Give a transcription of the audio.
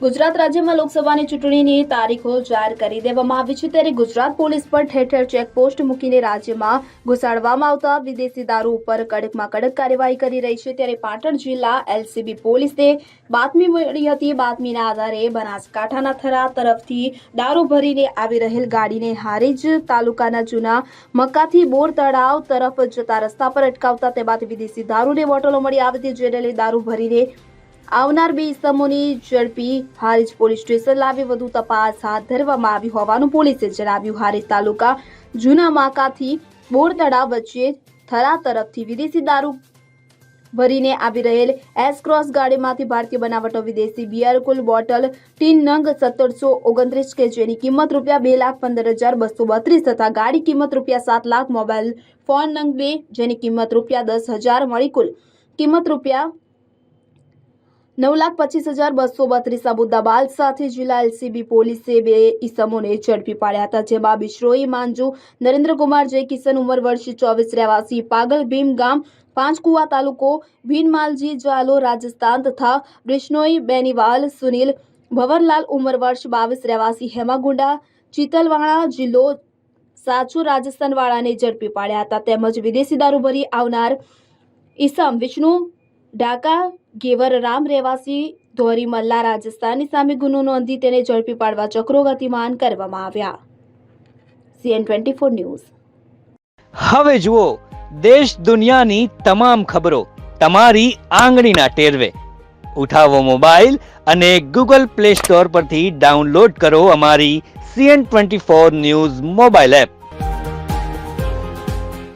ગુજરાત રાજ્યમાં લોકસભાની ચૂંટણીની તારીખો જાહેર કરી દેવામાં આવી છે ત્યારે ગુજરાત પોલીસ પર ઠેર ઠેર ચેકપોસ્ટ મૂકીને રાજ્યમાં ઘુસાડવામાં આવતા વિદેશી દારૂ ઉપર કડકમાં કડક કાર્યવાહી કરી રહી છે ત્યારે પાટણ જિલ્લા એલસીબી પોલીસે બાતમી મળી હતી. બાતમીના આધારે બનાસકાંઠાના થરા તરફથી દારૂ ભરીને આવી રહેલ ગાડીને હારીજ તાલુકાના જૂના મક્કાથી બોર તળાવ તરફ જતા રસ્તા પર અટકાવતા તે બાદ વિદેશી દારૂની બોટલો મળી આવી હતી. જેને દારૂ ભરીને આવનાર બે ઇસમોની ઝડપી હારીજ પોલીસ સ્ટેશન લાવી વધુ તપાસ હાથ ધરવામાં આવી હોવાનું પોલીસે જણાવ્યું. હારીજ તાલુકા જૂના માકાથી બોર તળાવ વચ્ચે થરા તરફથી વિદેશી દારૂ ભરીને આવી રહેલ એસ ક્રોસ ગાડીમાંથી ભારતીય બનાવટો વિદેશી બિયર કુલ બોટલ ટીન નંગ સત્તરસો ઓગણત્રીસ કે જેની કિંમત રૂપિયા બે લાખ પંદર હજાર બસો બત્રીસ તથા ગાડી કિંમત રૂપિયા સાત લાખ મોબાઈલ ફોન નંગ બે જેની કિંમત રૂપિયા દસ હજાર મળી કુલ કિંમત રૂપિયા નવ લાખ પચીસ હજાર બસો બત્રીસ અબુદાબાદ સાથે જિલ્લા એલસીબી પોલીસે બે ઈસમોને ઝડપી પાડ્યા હતા જેમાં બિશ્રોઈ માંજુ નરેન્દ્રકુમાર જય કિશન ઉંમર વર્ષ ચોવીસ રહેવાસી પાગલ ભીમ ગામ પાંચકુવા તાલુકો ભીનમાલજી જાલો રાજસ્થાન તથા બિશ્નોઈ બેનીવાલ સુનિલ ભવરલાલ ઉંમર વર્ષ બાવીસ રહેવાસી હેમાગુંડા ચીતલવાડા જિલ્લો સાચુ રાજસ્થાન વાળાને ઝડપી પાડ્યા હતા તેમજ વિદેશી દારૂ ભરી આવનાર ઈસમ વિષ્ણુ ઢાકા ગેવર રામ રહેવાસી ધોરી મલ્લા રાજસ્થાનની સામે ગુનો નોંધી તેને ઝડપી પાડવા ચક્રો ગતિમાન કરવામાં આવ્યા. CN twenty four news. હવે જુઓ, દેશ દુનિયાની તમામ ખબરો તમારી આંગળીના ટેરવે. ઉઠાવો મોબાઈલ અને ગૂગલ પ્લે સ્ટોર પરથી ડાઉનલોડ કરો અમારી CN twenty four news mobile app.